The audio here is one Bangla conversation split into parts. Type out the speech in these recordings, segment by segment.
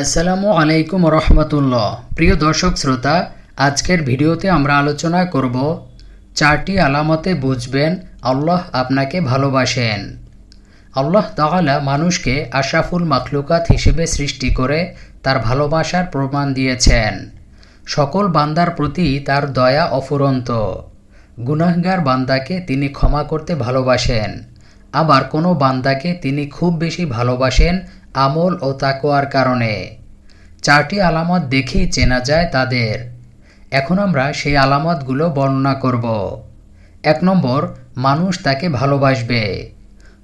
আসসালামু আলাইকুম রহমতুল্লাহ। প্রিয় দর্শক শ্রোতা, আজকের ভিডিওতে আমরা আলোচনা করব চারটি আলামতে বুঝবেন আল্লাহ আপনাকে ভালোবাসেন। আল্লাহ তাআলা মানুষকে আশাফুল মাখলুকাত হিসেবে সৃষ্টি করে তার ভালোবাসার প্রমাণ দিয়েছেন। সকল বান্দার প্রতি তার দয়া অফুরন্ত। গুনাহগার বান্দাকে তিনি ক্ষমা করতে ভালোবাসেন। আবার কোনো বান্দাকে তিনি খুব বেশি ভালোবাসেন আমল ও তাকোয়ার কারণে। চারটি আলামত দেখেই চেনা যায় তাদের। এখন আমরা সেই আলামতগুলো বর্ণনা করব। এক নম্বর, মানুষ তাকে ভালোবাসবে।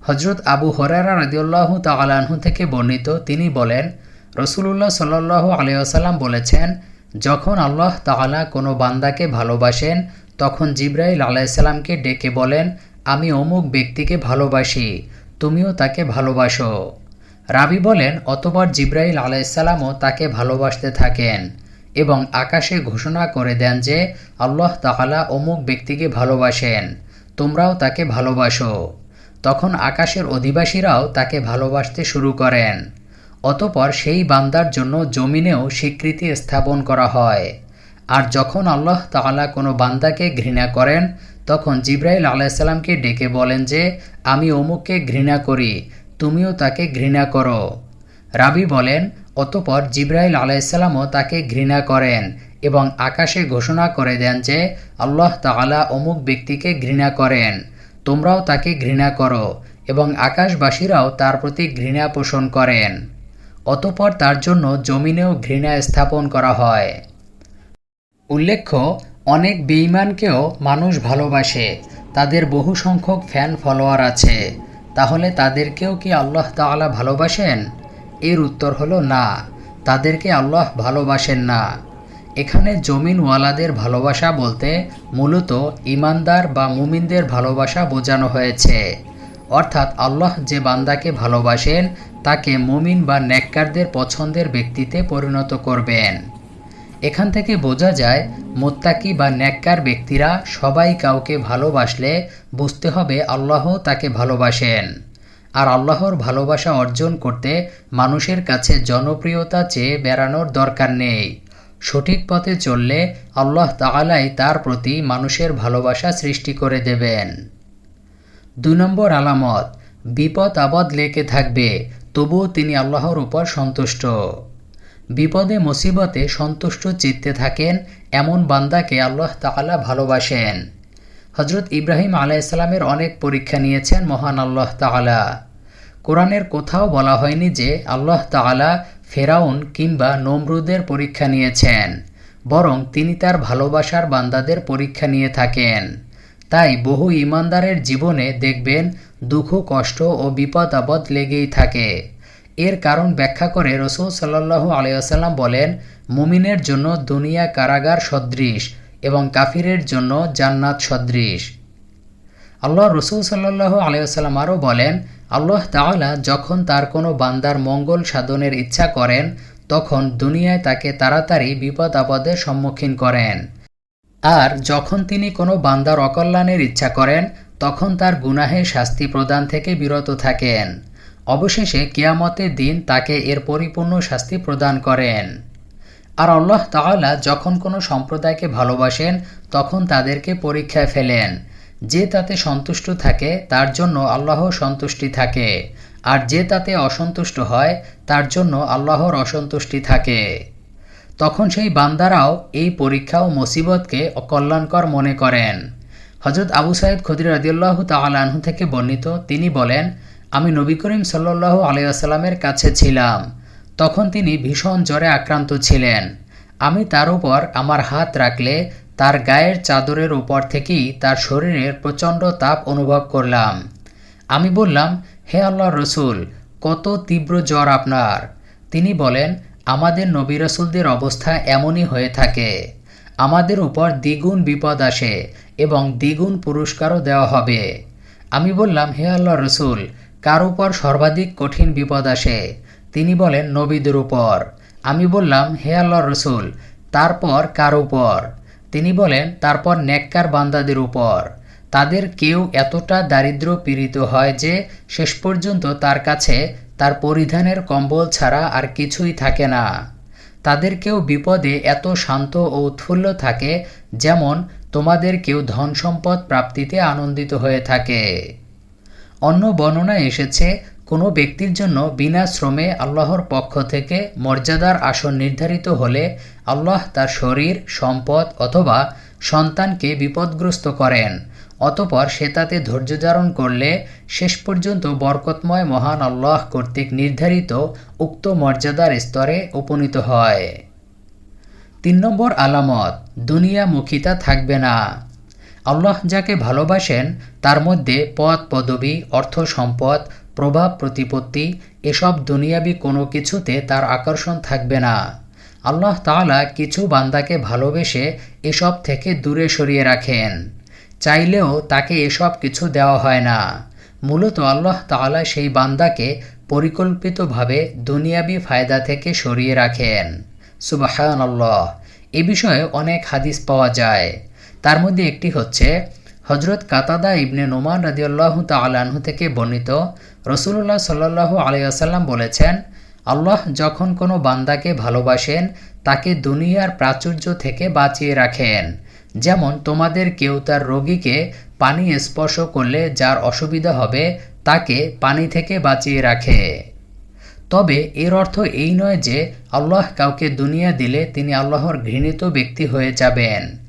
হজরত আবু হরারা রাদিউল্লাহ তালাহু থেকে বর্ণিত, তিনি বলেন, রসুলুল্লাহ সাল্লাহ আলিয়াসাল্লাম বলেছেন, যখন আল্লাহ তাআলা কোনো বান্দাকে ভালোবাসেন, তখন জিব্রাইল আলাইসাল্লামকে ডেকে বলেন, আমি অমুক ব্যক্তিকে ভালোবাসি, তুমিও তাকে ভালোবাসো রাবি বলেন, অতবার জিব্রাইল আলাইসাল্লামও তাকে ভালোবাসতে থাকেন এবং আকাশে ঘোষণা করে দেন যে, আল্লাহ তাআলা অমুক ব্যক্তিকে ভালোবাসেন, তোমরাও তাকে ভালোবাসো। তখন আকাশের অধিবাসীরাও তাকে ভালোবাসতে শুরু করেন। অতপর সেই বান্দার জন্য জমিনেও স্বীকৃতি স্থাপন করা হয়। আর যখন আল্লাহ তাআলা কোনো বান্দাকে ঘৃণা করেন, তখন জিব্রাইল আলাইসাল্লামকে ডেকে বলেন যে, আমি অমুককে ঘৃণা করি তুমিও তাকে ঘৃণা করো। রাবি বলেন, অতপর জিব্রাইল আলাইসাল্লামও তাকে ঘৃণা করেন এবং আকাশে ঘোষণা করে দেন যে, আল্লাহ তাআলা অমুক ব্যক্তিকে ঘৃণা করেন, তোমরাও তাকে ঘৃণা করো এবং আকাশবাসীরাও তার প্রতি ঘৃণা পোষণ করেন। অতপর তার জন্য জমিনেও ঘৃণা স্থাপন করা হয়। উল্লেখ্য, অনেক বেঈমানকেও মানুষ ভালোবাসে, তাদের বহু সংখ্যক ফ্যান ফলোয়ার আছে। তাহলে তাদেরকেও কি আল্লাহ তাআলা ভালোবাসেন? এর উত্তর হলো না। তাদেরকে আল্লাহ ভালোবাসেন না। এখানে জমিনওয়ালাদের ভালোবাসা বলতে মূলত ইমানদার বা মুমিনদের ভালোবাসা বোঝানো হয়েছে। অর্থাৎ আল্লাহ যে বান্দাকে ভালোবাসেন, তাকে মুমিন বা নেককারদের পছন্দের ব্যক্তিতে পরিণত করবেন। এখান থেকে বোঝা যায়, মোত্তাকি বা ন্যাক্কার ব্যক্তিরা সবাই কাউকে ভালোবাসলে বুঝতে হবে আল্লাহ তাকে ভালোবাসেন। আর আল্লাহর ভালোবাসা অর্জন করতে মানুষের কাছে জনপ্রিয়তা চেয়ে বেড়ানোর দরকার নেই। সঠিক পথে চললে আল্লাহ তাআলাই তার প্রতি মানুষের ভালোবাসা সৃষ্টি করে দেবেন। দুই নম্বর আলামত, বিপদ আপদ লেগে থাকবে, তবুও তিনি আল্লাহর উপর সন্তুষ্ট। বিপদে, মুসিবতে সন্তুষ্ট চিত্তে থাকেন এমন বান্দাকে আল্লাহ তাআলা ভালোবাসেন। হজরত ইব্রাহিম আলাইসাল্লামের অনেক পরীক্ষা নিয়েছেন মহান আল্লাহ তাআলা। কোরআনের কোথাও বলা হয়নি যে আল্লাহ তাআলা ফেরাউন কিংবা নমরুদের পরীক্ষা নিয়েছেন, বরং তিনি তার ভালোবাসার বান্দাদের পরীক্ষা নিয়ে থাকেন। তাই বহু ইমানদারের জীবনে দেখবেন দুঃখ, কষ্ট ও বিপদ আপদ লেগেই থাকে। এর কারণ ব্যাখ্যা করে রসুল সাল্লাহ আলিয়াসাল্লাম বলেন, মুমিনের জন্য দুনিয়া কারাগার সদৃশ এবং কাফিরের জন্য জান্নাত সদৃশ। আল্লাহ রসুল সাল্লাহ আলিয়াসাল্লাম আরও বলেন, আল্লাহ তাআলা যখন তার কোনো বান্দার মঙ্গল সাধনের ইচ্ছা করেন, তখন দুনিয়ায় তাকে তাড়াতাড়ি বিপদ আপদের সম্মুখীন করেন। আর যখন তিনি কোনো বান্দার অকল্যাণের ইচ্ছা করেন, তখন তার গুনাহে শাস্তি প্রদান থেকে বিরত থাকেন। অবশেষে কিয়ামতের দিন তাকে এর পরিপূর্ণ শাস্তি প্রদান করেন। আর আল্লাহ তাআলা যখন কোনো সম্প্রদায়কে ভালোবাসেন, তখন তাদেরকে পরীক্ষায় ফেলেন। যে তাতে সন্তুষ্ট থাকে, তার জন্য আল্লাহ সন্তুষ্টি থাকে। আর যে তাতে অসন্তুষ্ট হয়, তার জন্য আল্লাহর অসন্তুষ্টি থাকে। তখন সেই বান্দারাও এই পরীক্ষা ও মুসিবতকে অকল্যাণকর মনে করেন। হজরত আবু সাইদ খদির রাদিউল্লাহ তালাহু থেকে বর্ণিত, তিনি বলেন আমি নবী করিম সাল্লাহ আলিয়াসাল্লামের কাছে ছিলাম। তখন তিনি ভীষণ জ্বরে আক্রান্ত ছিলেন। আমি তার উপর আমার হাত রাখলে তার গায়ের চাদরের উপর থেকেই তার শরীরের প্রচণ্ড তাপ অনুভব করলাম। আমি বললাম, হে আল্লাহ রসুল, কত তীব্র জ্বর আপনার? তিনি বলেন, আমাদের নবী রসুলদের অবস্থা এমনই হয়ে থাকে। আমাদের উপর দ্বিগুণ বিপদ আসে এবং দ্বিগুণ পুরস্কারও দেওয়া হবে। আমি বললাম, হে আল্লাহ রসুল কার উপর সর্বাধিক কঠিন বিপদ আসে? তিনি বলেন, নবীদের উপর। আমি বললাম, হে আল্লাহ রসুল, তারপর কার উপর? তিনি বলেন, তারপর নেককার বান্দাদের উপর। তাদের কেউ এতটা দারিদ্র পীড়িত হয় যে, শেষ পর্যন্ত তার কাছে তার পরিধানের কম্বল ছাড়া আর কিছুই থাকে না। তাদের কেউ বিপদে এত শান্ত ও উৎফুল্ল থাকে, যেমন তোমাদের কেউ ধন সম্পদ প্রাপ্তিতে আনন্দিত হয়ে থাকে। অন্য বর্ণনায় এসেছে, কোনো ব্যক্তির জন্য বিনা শ্রমে আল্লাহর পক্ষ থেকে মর্যাদার আসন নির্ধারিত হলে আল্লাহ তার শরীর, সম্পদ অথবা সন্তানকে বিপদগ্রস্ত করেন। অতপর সে তাতে ধৈর্য ধারণ করলে শেষ পর্যন্ত বরকতময় মহান আল্লাহ কর্তৃক নির্ধারিত উক্ত মর্যাদার স্তরে উপনীত হয়। তিন নম্বর আলামত দুনিয়ামুখিতা থাকবে না। আল্লাহ যাকে ভালোবাসেন, তার মধ্যে পদ পদবী, অর্থ, সম্পদ, প্রভাব, প্রতিপত্তি, এসব দুনিয়াবি কোনো কিছুতে তার আকর্ষণ থাকবে না। আল্লাহ তাআলা কিছু বান্দাকে ভালোবেসে এসব থেকে দূরে সরিয়ে রাখেন। চাইলেও তাকে এসব কিছু দেওয়া হয় না। মূলত আল্লাহ তাআলা সেই বান্দাকে পরিকল্পিতভাবে দুনিয়াবি ফায়দা থেকে সরিয়ে রাখেন। সুবাহান আল্লাহ এ বিষয়ে অনেক হাদিস পাওয়া যায়। তার মধ্যে একটি হচ্ছে হজরত কাতাদা ইবনে নোমান রাদিউল্লাহ তালাহু থেকে বর্ণিত। রসুল্লাহ সাল্লাহ আলিয়াসাল্লাম বলেছেন, আল্লাহ যখন কোনো বান্দাকে ভালোবাসেন, তাকে দুনিয়ার প্রাচুর্য থেকে বাঁচিয়ে রাখেন। যেমন তোমাদের কেউ তার রোগীকে পানি স্পর্শ করলে যার অসুবিধা হবে, তাকে পানি থেকে বাঁচিয়ে রাখে। তবে এর অর্থ এই নয় যে আল্লাহ কাউকে দুনিয়া দিলে তিনি আল্লাহর ঘৃণিত ব্যক্তি হয়ে যাবেন।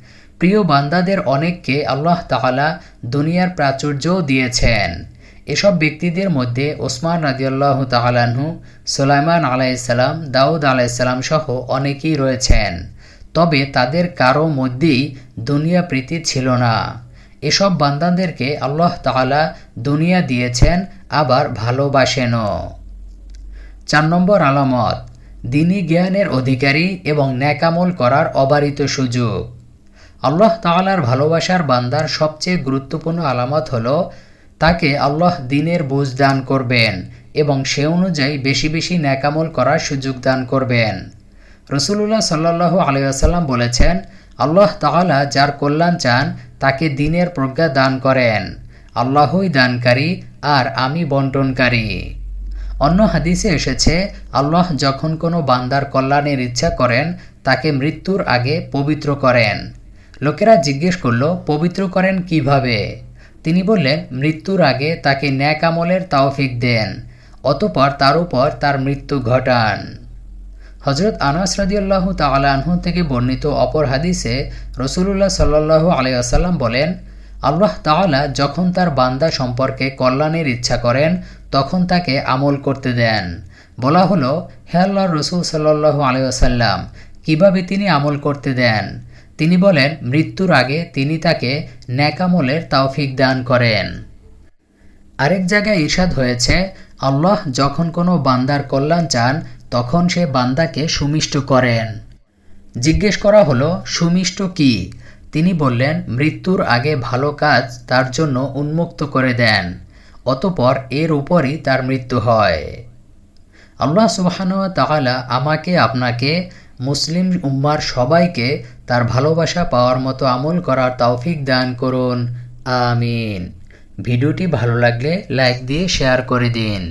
প্রিয় বান্দাদের অনেককে আল্লাহ তাআলা দুনিয়ার প্রাচুর্যও দিয়েছেন। এসব ব্যক্তিদের মধ্যে ওসমান রাজিয়াল্লাহ তালাহু সোলাইমান আলাইসাল্লাম দাউদ আলাইসাল্লাম সহ অনেকেই রয়েছেন। তবে তাদের কারও মধ্যেই দুনিয়া প্রীতি ছিল না। এসব বান্দাদেরকে আল্লাহ তাআলা দুনিয়া দিয়েছেন, আবার ভালোবাসেনও। চার নম্বর আলামত, দিনী জ্ঞানের অধিকারী এবং ন্যাকামল করার অবারিত সুযোগ। আল্লাহ তাআলার ভালোবাসার বান্দার সবচেয়ে গুরুত্বপূর্ণ আলামত হল তাকে আল্লাহ দিনের বুঝ দান করবেন এবং সে অনুযায়ী বেশি বেশি ন্যাকামল করার সুযোগ দান করবেন। রসুল্লাহ সাল্লাহ আলিয়াসাল্লাম বলেছেন, আল্লাহ তাআলা যার কল্যাণ চান, তাকে দিনের প্রজ্ঞা দান করেন। আল্লাহই দানকারী আর আমি বন্টনকারী। অন্য হাদিসে এসেছে, আল্লাহ যখন কোনো বান্দার কল্যাণের ইচ্ছা করেন, তাকে মৃত্যুর আগে পবিত্র করেন। লোকেরা জিজ্ঞেস করল, পবিত্র করেন কীভাবে? তিনি বললেন, মৃত্যুর আগে তাকে ন্যাক আমলের তাওফিক দেন, অতপর তার উপর তার মৃত্যু ঘটান। হজরত আনাস রাদিয়াল্লাহু তালাহু থেকে বর্ণিত অপর হাদিসে রসুল্লাহ সাল্লাহ আলিয়াসাল্লাম বলেন, আল্লাহ তাআলা যখন তার বান্দা সম্পর্কে কল্যাণের ইচ্ছা করেন, তখন তাকে আমল করতে দেন। বলা হলো, হে আল্লাহ রসুল সাল্লাহ আলিয়াসাল্লাম কীভাবে তিনি আমল করতে দেন? তিনি বলেন, মৃত্যুর আগে তিনি তাকে ন্যাকামলের তাওফিক দান করেন। আরেক জায়গায় ঈর্ষাদ হয়েছে, আল্লাহ যখন কোনো বান্দার কল্যাণ চান, তখন সে বান্দাকে সুমিষ্ট করেন। জিজ্ঞেস করা হলো, সুমিষ্ট কি? তিনি বললেন, মৃত্যুর আগে ভালো কাজ তার জন্য উন্মুক্ত করে দেন, অতপর এর উপরই তার মৃত্যু হয়। আল্লাহ সুবাহান তাআলা আমাকে, আপনাকে মুসলিম উম্মার সবাইকে তার ভালোবাসা পাওয়ার মতো আমল করার তৌফিক দান করুন। আমিন। ভিডিওটি ভালো লাগলে লাইক দিয়ে শেয়ার করে দিন।